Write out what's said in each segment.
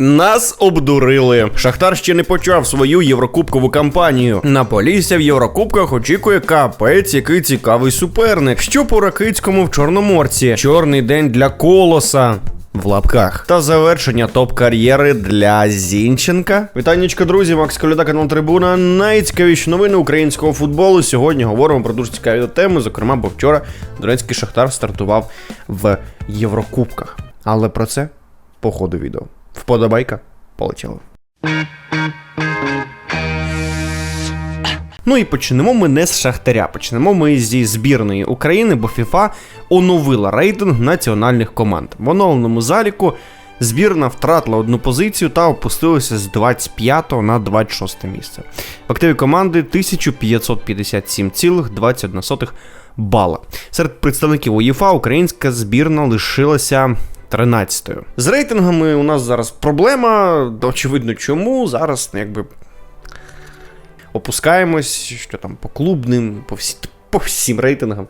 Нас обдурили. Шахтар ще не почав свою єврокубкову кампанію. На Полісся в Єврокубках очікує капець, який цікавий суперник. Що по Ракицькому в Чорноморці? Чорний день для колоса. В лапках та завершення топ-кар'єри для Зінченка. Вітаннячка, друзі, Макс Коляда, канал Трибуна. Найцікавіші новини українського футболу. Сьогодні говоримо про дуже цікаві теми. Зокрема, бо вчора Донецький Шахтар стартував в Єврокубках. Але про це по ходу відео. Вподобайка, полетіло. Ну і почнемо ми не з Шахтаря. Почнемо ми зі збірної України, бо FIFA оновила рейтинг національних команд. В оновленому заліку збірна втратила одну позицію та опустилася з 25 на 26 місце. В активі команди 1557,21 бала. Серед представників УЄФА українська збірна лишилася 13-ю. З рейтингами у нас зараз проблема. Очевидно, чому. Зараз якби опускаємось, що там по клубним, по, всі, по всім рейтингам.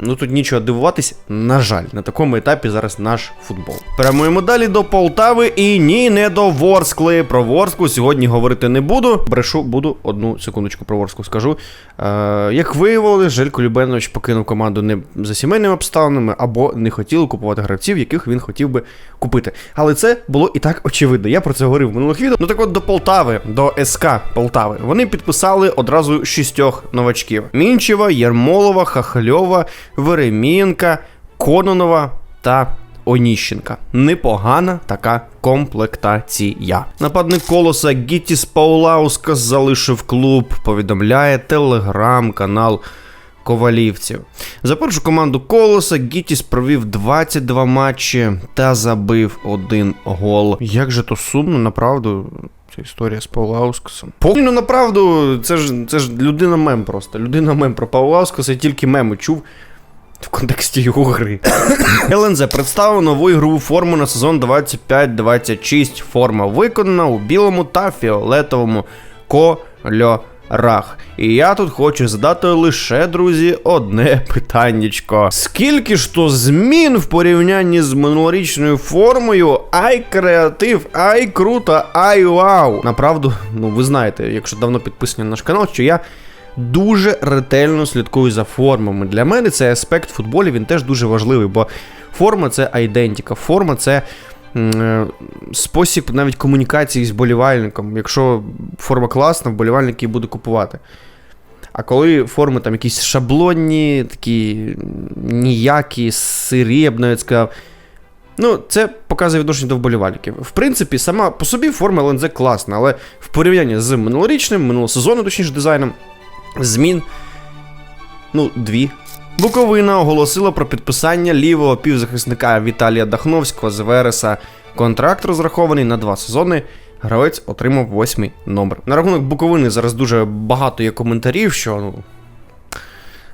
Ну тут нічого дивуватись, на жаль, на такому етапі зараз наш футбол. Прямуємо далі до Полтави і ні, не до Ворскли. Про Ворсклу сьогодні говорити не буду. Брешу, буду одну секундочку про Ворсклу скажу. Е, як виявили, Желько Любенович покинув команду не за сімейними обставинами або не хотіли купувати гравців, яких він хотів би купити. Але це було і так очевидно. Я про це говорив в минулих відео. Ну так от до Полтави, до СК Полтави. Вони підписали одразу шістьох новачків: Мінчева, Єрмолова, Хахальова. Веремієнка, Кононова та Оніщенка. Непогана така комплектація. Нападник колоса Гітіс Паулаускас залишив клуб, повідомляє телеграм-канал Ковалівців. За першу команду колоса Гітіс провів 22 матчі та забив один гол. Як же то сумно, направду. Ця історія з Паулаускасом. Ну, направду, це ж це ж людина мем просто. Людина мем про Паулаускаса, я тільки меми чув в контексті його гри. ЛНЗ представив нову ігрову форму на сезон 25-26. Форма виконана у білому та фіолетовому кольорах. І я тут хочу задати лише, друзі, одне питаннячко. Скільки ж то змін в порівнянні з минулорічною формою? Ай, креатив, ай круто, ай вау. Направду, ну ви знаєте, якщо давно підписані на наш канал, що я дуже ретельно слідкую за формами. Для мене цей аспект футболі він теж дуже важливий, бо форма це айдентика, форма це. Е, спосіб навіть комунікації з болівальником. Якщо форма класна, вболівальник її буде купувати. А коли форми там якісь шаблонні, такі ніякі, сирі, я б навіть сказав. Ну, це показує відношення до вболівальників. В принципі, сама по собі форма ЛНЗ класна, але в порівнянні з минулорічним, минулосезонним, точніше, дизайном, змін. Ну, дві. Буковина оголосила про підписання лівого півзахисника Віталія Дахновського з Вереса. Контракт розрахований на два сезони. Гравець отримав восьмий номер. На рахунок Буковини зараз дуже багато є коментарів, що ну,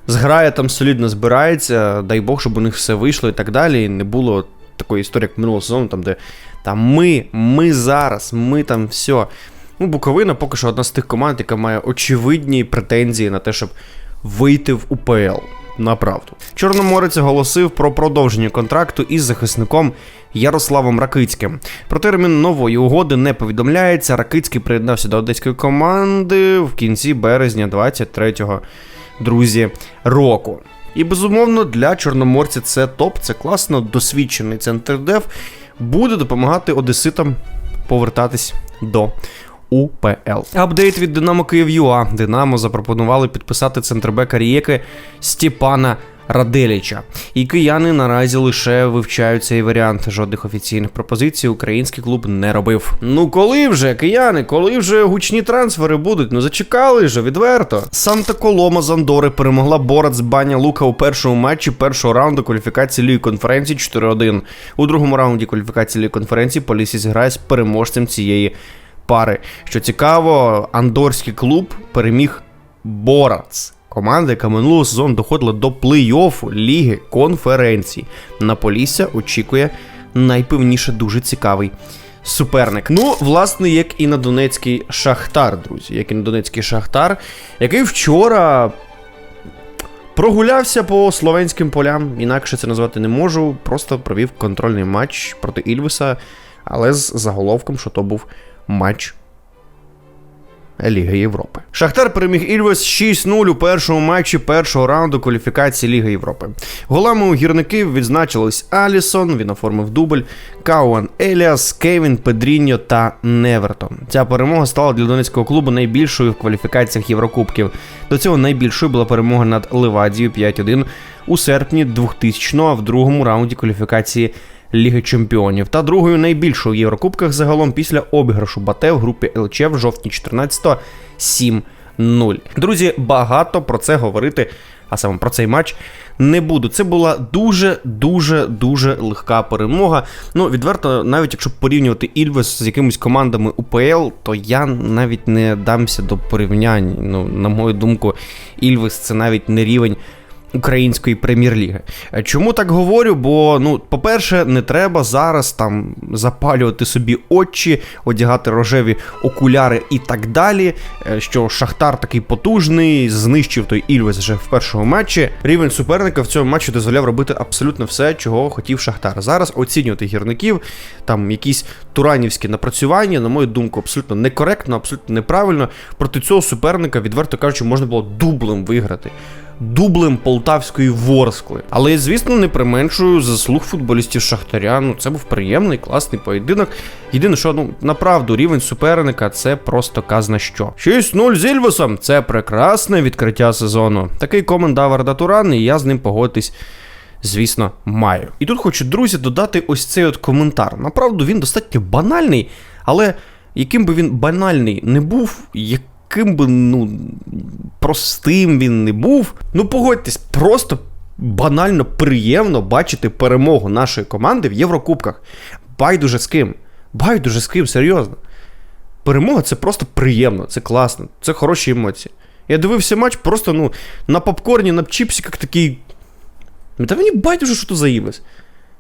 зграя там солідно збирається, дай Бог, щоб у них все вийшло і так далі. І не було такої історії, як минулого сезону, там, де там ми, ми зараз, ми там все. Ну, Буковина поки що одна з тих команд, яка має очевидні претензії на те, щоб вийти в УПЛ. Направду. Чорноморець оголосив про продовження контракту із захисником Ярославом Ракицьким. Про термін нової угоди не повідомляється. Ракицький приєднався до одеської команди в кінці березня 23-го друзі року. І безумовно для чорноморця це топ, це класно досвідчений центр дев буде допомагати одеситам повертатись до УПЛ. Апдейт від Динамо Київ.ЮА. Динамо запропонували підписати центрбека Рієки Степана Раделіча. І кияни наразі лише вивчають цей варіант. Жодних офіційних пропозицій український клуб не робив. Ну коли вже, кияни, коли вже гучні трансфери будуть? Ну зачекали ж, відверто. Санта Колома з Андори перемогла Борат з Баня Лука у першому матчі першого раунду кваліфікації Ліги конференції 4-1. У другому раунді кваліфікації Ліги конференції Полісі зіграє з переможцем цієї пари. Що цікаво, андорський клуб переміг Борац. Команда, яка минулого сезону доходила до плей-оффу Ліги конференцій. На Полісся очікує найпевніше дуже цікавий суперник. Ну, власне, як і на Донецький Шахтар, друзі, як і на Донецький Шахтар, який вчора прогулявся по словенським полям, інакше це назвати не можу. Просто провів контрольний матч проти Ільвеса. але з заголовком, що то був матч Ліги Європи. Шахтар переміг Ільвес 6-0 у першому матчі першого раунду кваліфікації Ліги Європи. Голами у гірників відзначились Алісон, він оформив дубль, Кауан Еліас, Кевін, Педріньо та Невертон. Ця перемога стала для донецького клубу найбільшою в кваліфікаціях Єврокубків. До цього найбільшою була перемога над Левадією 5-1 у серпні 2000-го, а в другому раунді кваліфікації Ліги Чемпіонів та другою найбільшою в Єврокубках загалом після обіграшу Бате в групі ЛЧ в жовтні 14-го 7-0. Друзі, багато про це говорити, а саме про цей матч. Не буду. Це була дуже дуже дуже легка перемога. Ну, відверто, навіть якщо порівнювати Ільвес з якимись командами УПЛ, то я навіть не дамся до порівнянь. Ну, на мою думку, Ільвес це навіть не рівень української прем'єр-ліги. Е, Чому так говорю? Бо, ну, по-перше, не треба зараз там запалювати собі очі, одягати рожеві окуляри і так далі. е, Що Шахтар такий потужний, знищив той Ільвес вже в першому матчі. Рівень суперника в цьому матчі дозволяв робити абсолютно все, чого хотів Шахтар. Зараз оцінювати гірників, там якісь туранівські напрацювання, на мою думку, абсолютно некоректно, абсолютно неправильно. Проти цього суперника, відверто кажучи, можна було дублем виграти дублем полтавської Ворскли. Але звісно, не применшую заслуг футболістів Шахтаря. Ну, це був приємний, класний поєдинок. Єдине, що ну направду рівень суперника це просто казна що. 6-0 з Ільвесом це прекрасне відкриття сезону. Такий комент дав Арда і я з ним погодитись. Звісно, маю. І тут хочу, друзі, додати ось цей от коментар. Направду він достатньо банальний, але яким би він банальний не був, яким би ну простим він не був. Ну погодьтесь, просто банально приємно бачити перемогу нашої команди в Єврокубках. Байдуже з ким. Байдуже з ким, серйозно. Перемога це просто приємно, це класно, це хороші емоції. Я дивився матч просто ну, на попкорні, на чіпсиках такий. Та мені байдуже, що то за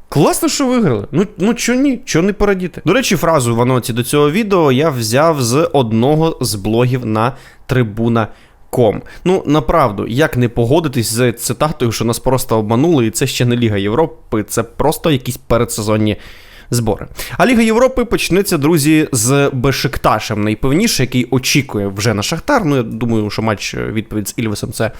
Класно, що виграли. Ну ну чо ні, чого не порадіти. До речі, фразу в аноті до цього відео я взяв з одного з блогів на трибуна.com. Ну, направду, як не погодитись з цитатою, що нас просто обманули, і це ще не Ліга Європи, це просто якісь передсезонні збори. А Ліга Європи почнеться, друзі, з Бешикташем, найпевніше, який очікує вже на Шахтар. Ну, я думаю, що матч е, відповідь з Ільвесом це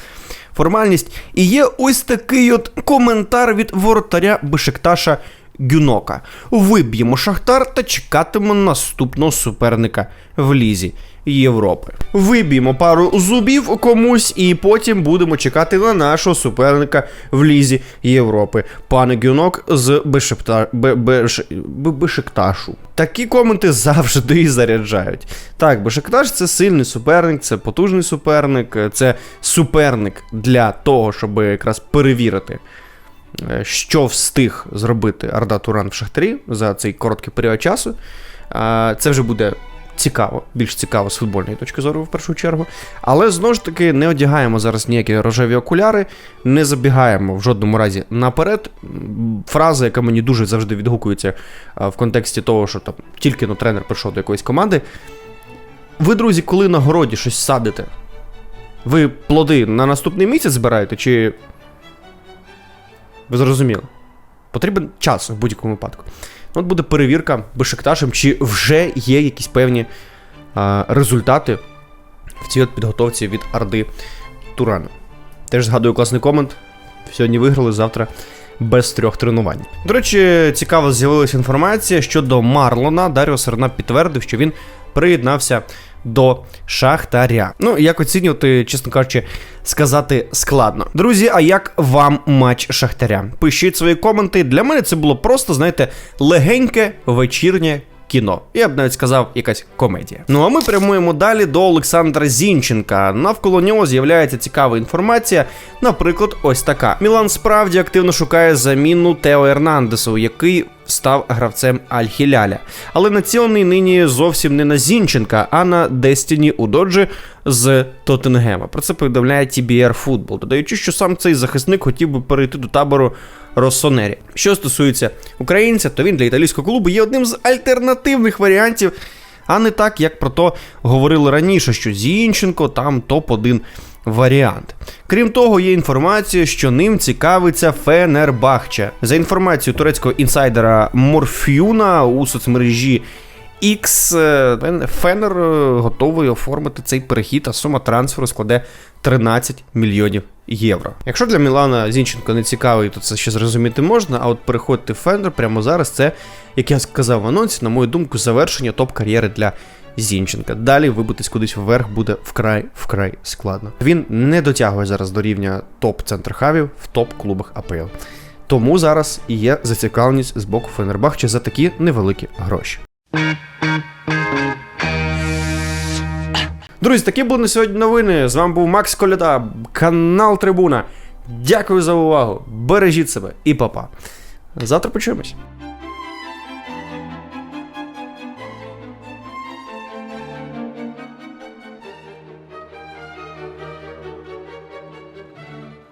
формальність. І є ось такий от коментар від воротаря Бешикташа Гюнока. Виб'ємо Шахтар та чекатимемо наступного суперника в Лізі Європи. Виб'ємо пару зубів комусь, і потім будемо чекати на нашого суперника в Лізі Європи. Пане Гюнок з Бешепта... Бе... Беш... Бе- Бешикташу. Такі коменти завжди заряджають. Так, Бешикташ це сильний суперник, це потужний суперник, це суперник для того, щоб якраз перевірити. е, Що встиг зробити Арда Туран в Шахтарі за цей короткий період часу. Це вже буде цікаво, більш цікаво з футбольної точки зору, в першу чергу. Але знову ж таки не одягаємо зараз ніякі рожеві окуляри, не забігаємо в жодному разі наперед. Фраза, яка мені дуже завжди відгукується в контексті того, що там тільки ну, тренер прийшов до якоїсь команди. Ви, друзі, коли на городі щось садите, ви плоди на наступний місяць збираєте, чи. Ви зрозуміли? Потрібен час в будь-якому випадку. От буде перевірка Бешикташем, чи вже є якісь певні а, результати в цій от підготовці від Арди Турана. Теж згадую класний комент. Сьогодні виграли, завтра без трьох тренувань. До речі, цікаво з'явилася інформація щодо Марлона. Даріо Серна підтвердив, що він приєднався до Шахтаря. Ну, як оцінювати, чесно кажучи, сказати складно. Друзі, а як вам матч Шахтаря? Пишіть свої коменти. Для мене це було просто, знаєте, легеньке вечірнє. Кіно, я б навіть сказав, якась комедія. Ну а ми прямуємо далі до Олександра Зінченка. Навколо нього з'являється цікава інформація. Наприклад, ось така: Мілан справді активно шукає заміну Тео Ернандесу, який став гравцем Аль-Хіляля. Але націлений нині зовсім не на Зінченка, а на Дестіні Удоджі з Тоттенгема. Про це повідомляє TBR Football, додаючи, що сам цей захисник хотів би перейти до табору Россонері. Що стосується українця, то він для італійського клубу є одним з альтернативних варіантів, а не так, як про то говорили раніше, що Зінченко там топ-1 варіант. Крім того, є інформація, що ним цікавиться Фенербахче. За інформацією турецького інсайдера Морфюна у соцмережі X, е, Фенер е, готовий оформити цей перехід, а сума трансферу складе 13 мільйонів євро. Якщо для Мілана Зінченко не цікавий, то це ще зрозуміти можна. А от переходити в Фенер прямо зараз це, як я сказав в анонсі, на мою думку, завершення топ-кар'єри для Зінченка. Далі вибитись кудись вверх буде вкрай вкрай складно. Він не дотягує зараз до рівня топ-центрхавів в топ-клубах АПЛ. Тому зараз і є зацікавленість з боку Фенербахче за такі невеликі гроші. Друзі, такі були на сьогодні новини. З вами був Макс Коляда, канал Трибуна. Дякую за увагу. Бережіть себе і па-па. Завтра почуємось.